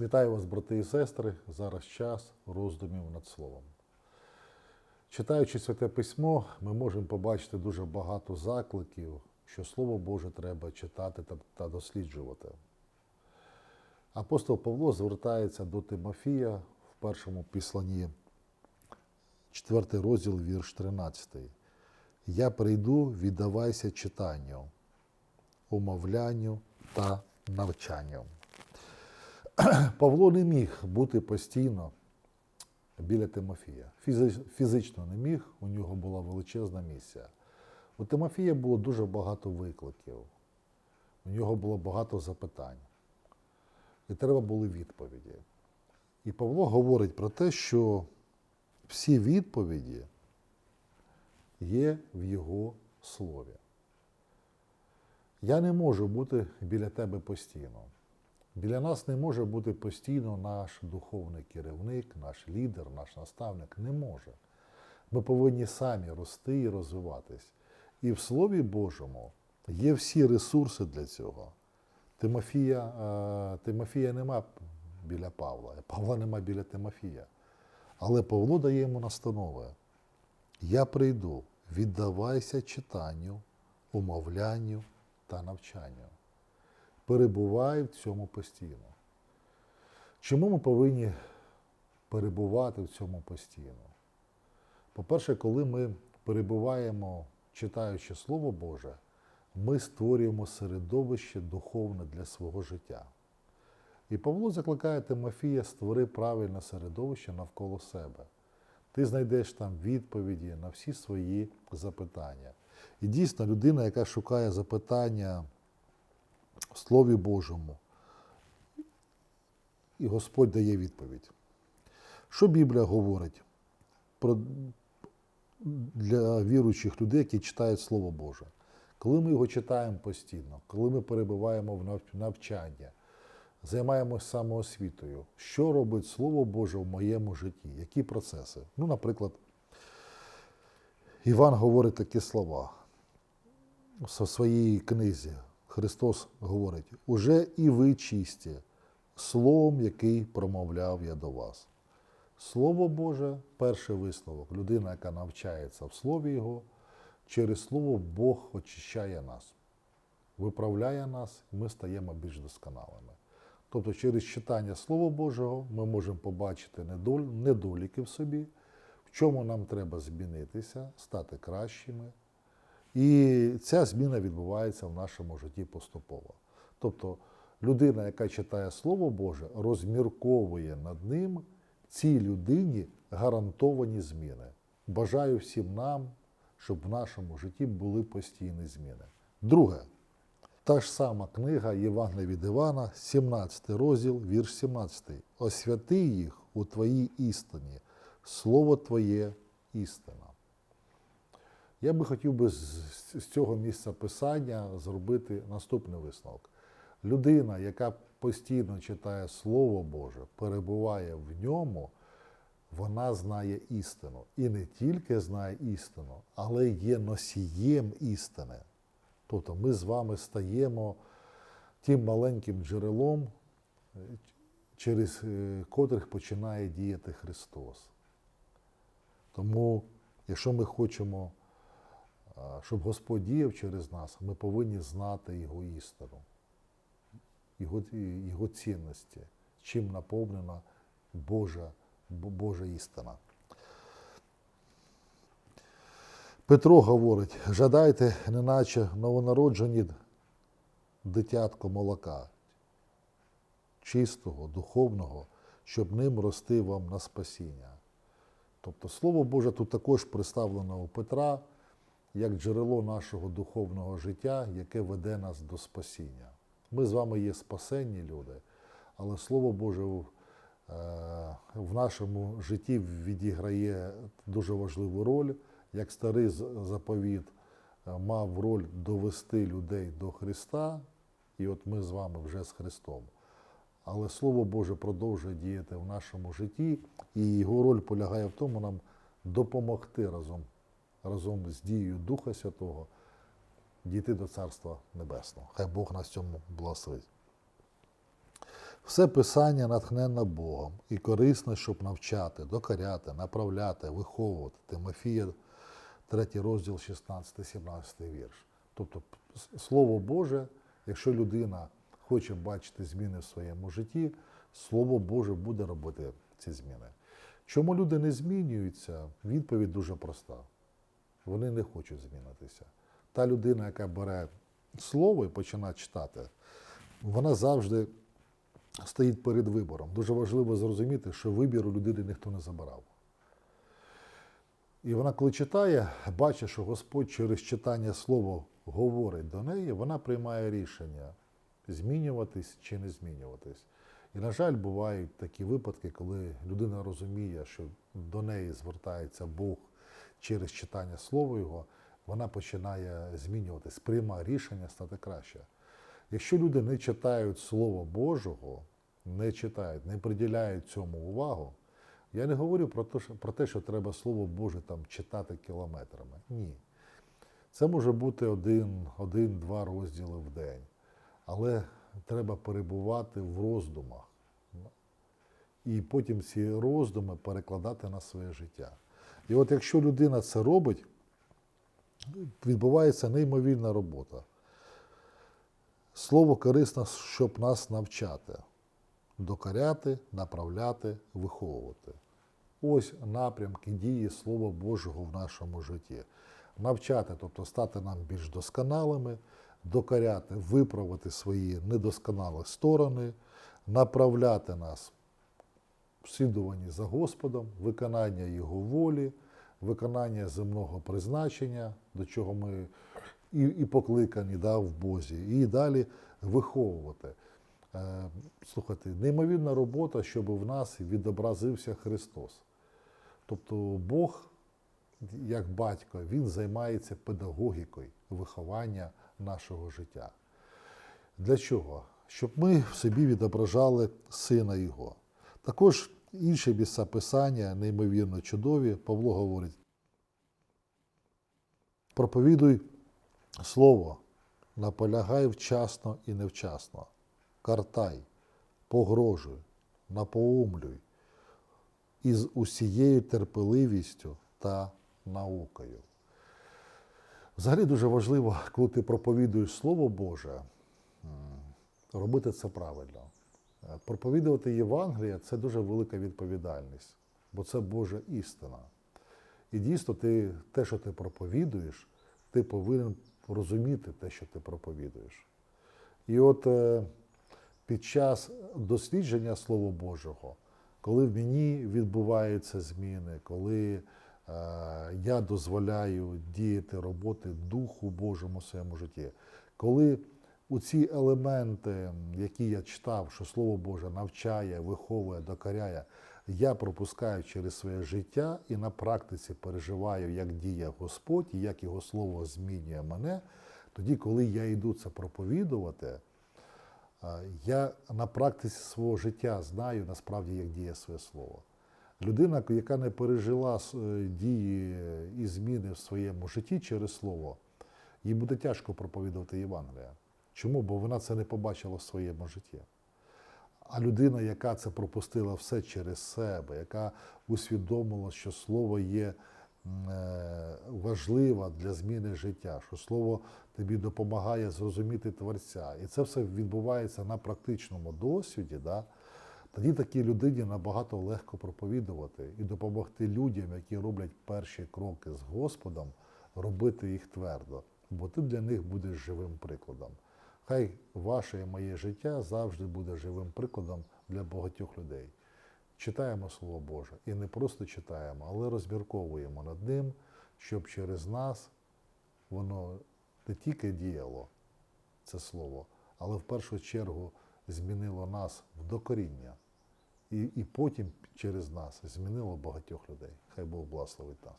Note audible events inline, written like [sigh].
Вітаю вас, брати і сестри. Зараз час роздумів над словом. Читаючи Святе Письмо, ми можемо побачити дуже багато закликів, що Слово Боже треба читати та, досліджувати. Апостол Павло звертається до Тимофія в першому післанні, 4 розділ, вірш 13. Я прийду, віддавайся читанню, умовлянню та навчанню. [clears throat] Павло не міг бути постійно біля Тимофія. Фізично не міг, у нього була величезна місія. У Тимофія було дуже багато викликів, у нього було багато запитань. І треба були відповіді. І Павло говорить про те, що всі відповіді є в його слові. Я не можу бути біля тебе постійно. Біля нас не може бути постійно наш духовний керівник, наш лідер, наш наставник. Не може. Ми повинні самі рости і розвиватись. І в Слові Божому є всі ресурси для цього. Тимофія, е, Тимофія нема біля Павла, Павла нема біля Тимофія. Але Павло дає йому настанови. Я прийду, віддавайся читанню, умовлянню та навчанню перебуває в цьому постійно. Чому ми повинні перебувати в цьому постійно? По-перше, коли ми перебуваємо, читаючи Слово Боже, ми створюємо середовище духовне для свого життя. І Павло закликає Тимофія, створи правильне середовище навколо себе. Ти знайдеш там відповіді на всі свої запитання. І дійсно, людина, яка шукає запитання Слові Божому. І Господь дає відповідь. Що Біблія говорить про, для віруючих людей, які читають Слово Боже? Коли ми його читаємо постійно, коли ми перебуваємо в нав- навчанні, займаємося самоосвітою, що робить Слово Боже в моєму житті? Які процеси? Ну, наприклад, Іван говорить такі слова в своїй книзі. Христос говорить: уже і ви чисті, словом, який промовляв я до вас. Слово Боже, перший висновок. Людина, яка навчається в Слові Його, через Слово Бог очищає нас, виправляє нас, і ми стаємо більш досконалими. Тобто, через читання Слова Божого ми можемо побачити недоліки в собі, в чому нам треба змінитися, стати кращими. І ця зміна відбувається в нашому житті поступово. Тобто людина, яка читає Слово Боже, розмірковує над ним цій людині гарантовані зміни. Бажаю всім нам, щоб в нашому житті були постійні зміни. Друге, та ж сама книга Євангелія від Івана, 17 розділ, вірш 17. Освяти їх у твоїй істині, слово Твоє істина. Я би хотів би з, цього місця писання зробити наступний висновок. Людина, яка постійно читає Слово Боже, перебуває в ньому, вона знає істину. І не тільки знає істину, але є носієм істини. Тобто ми з вами стаємо тим маленьким джерелом, через е, котрих починає діяти Христос. Тому, якщо ми хочемо щоб Господь діяв через нас, ми повинні знати Його істину, Його, Його цінності, чим наповнена Божа, Божа істина. Петро говорить: жадайте, неначе новонароджені дитятко молока, чистого, духовного, щоб ним рости вам на спасіння. Тобто Слово Боже тут також представлено у Петра як джерело нашого духовного життя, яке веде нас до спасіння. Ми з вами є спасенні люди, але Слово Боже в, е, нашому житті відіграє дуже важливу роль, як старий заповіт е, мав роль довести людей до Христа, і от ми з вами вже з Христом. Але Слово Боже продовжує діяти в нашому житті, і його роль полягає в тому, нам допомогти разом, разом з дією Духа Святого дійти до Царства Небесного. Хай Бог нас цьому благословить. Все писання натхненно Богом і корисне, щоб навчати, докоряти, направляти, виховувати. Тимофія, 3 розділ, 16-17 вірш. Тобто, Слово Боже, якщо людина хоче бачити зміни в своєму житті, Слово Боже буде робити ці зміни. Чому люди не змінюються? Відповідь дуже проста. Вони не хочуть змінитися. Та людина, яка бере слово і починає читати, вона завжди стоїть перед вибором. Дуже важливо зрозуміти, що вибір у людини ніхто не забирав. І вона, коли читає, бачить, що Господь через читання слова говорить до неї, вона приймає рішення змінюватись чи не змінюватись. І, на жаль, бувають такі випадки, коли людина розуміє, що до неї звертається Бог через читання слова Його, вона починає змінюватись, приймає рішення стати краще. Якщо люди не читають Слово Божого, не читають, не приділяють цьому увагу, я не говорю про те, про те, що треба Слово Боже там читати кілометрами. Ні. Це може бути один, один-два розділи в день. Але треба перебувати в роздумах. І потім ці роздуми перекладати на своє життя. І от якщо людина це робить, відбувається неймовірна робота. Слово корисне, щоб нас навчати, докоряти, направляти, виховувати. Ось напрямки дії Слова Божого в нашому житті. Навчати, тобто стати нам більш досконалими, докоряти, виправити свої недосконалі сторони, направляти нас в слідуванні за Господом, виконання Його волі, виконання земного призначення, до чого ми і, і покликані да, в Бозі, і далі виховувати. Е, Слухайте, неймовірна робота, щоб в нас відобразився Христос. Тобто Бог, як батько, Він займається педагогікою виховання нашого життя. Для чого? Щоб ми в собі відображали сина Його. Також інші місця писання, неймовірно чудові, Павло говорить: проповідуй слово, наполягай вчасно і невчасно, картай, погрожуй, напоумлюй із усією терпеливістю та наукою. Взагалі дуже важливо, коли ти проповідуєш Слово Боже, робити це правильно. Проповідувати Євангеліє це дуже велика відповідальність, бо це Божа істина. І дійсно, ти, те, що ти проповідуєш, ти повинен розуміти те, що ти проповідуєш. І от е, під час дослідження Слова Божого, коли в мені відбуваються зміни, коли е, я дозволяю діяти роботи Духу Божому в своєму житті, коли у ці елементи, які я читав, що Слово Боже навчає, виховує, докоряє, я пропускаю через своє життя і на практиці переживаю, як діє Господь і як Його Слово змінює мене, тоді, коли я йду це проповідувати, я на практиці свого життя знаю насправді, як діє своє слово. Людина, яка не пережила е, дії і зміни в своєму житті через слово, їй буде тяжко проповідувати Євангелія. Чому? Бо вона це не побачила в своєму житті. А людина, яка це пропустила все через себе, яка усвідомила, що слово є е, важливе для зміни життя, що слово тобі допомагає зрозуміти Творця. І це все відбувається на практичному досвіді. Да? Тоді такій людині набагато легко проповідувати і допомогти людям, які роблять перші кроки з Господом, робити їх твердо, бо ти для них будеш живим прикладом. Хай ваше і моє життя завжди буде живим прикладом для багатьох людей. Читаємо Слово Боже і не просто читаємо, але розмірковуємо над ним, щоб через нас воно не тільки діяло, це слово, але в першу чергу змінило нас в докоріння. І, і потім через нас змінило багатьох людей. Хай Бог благословить нас.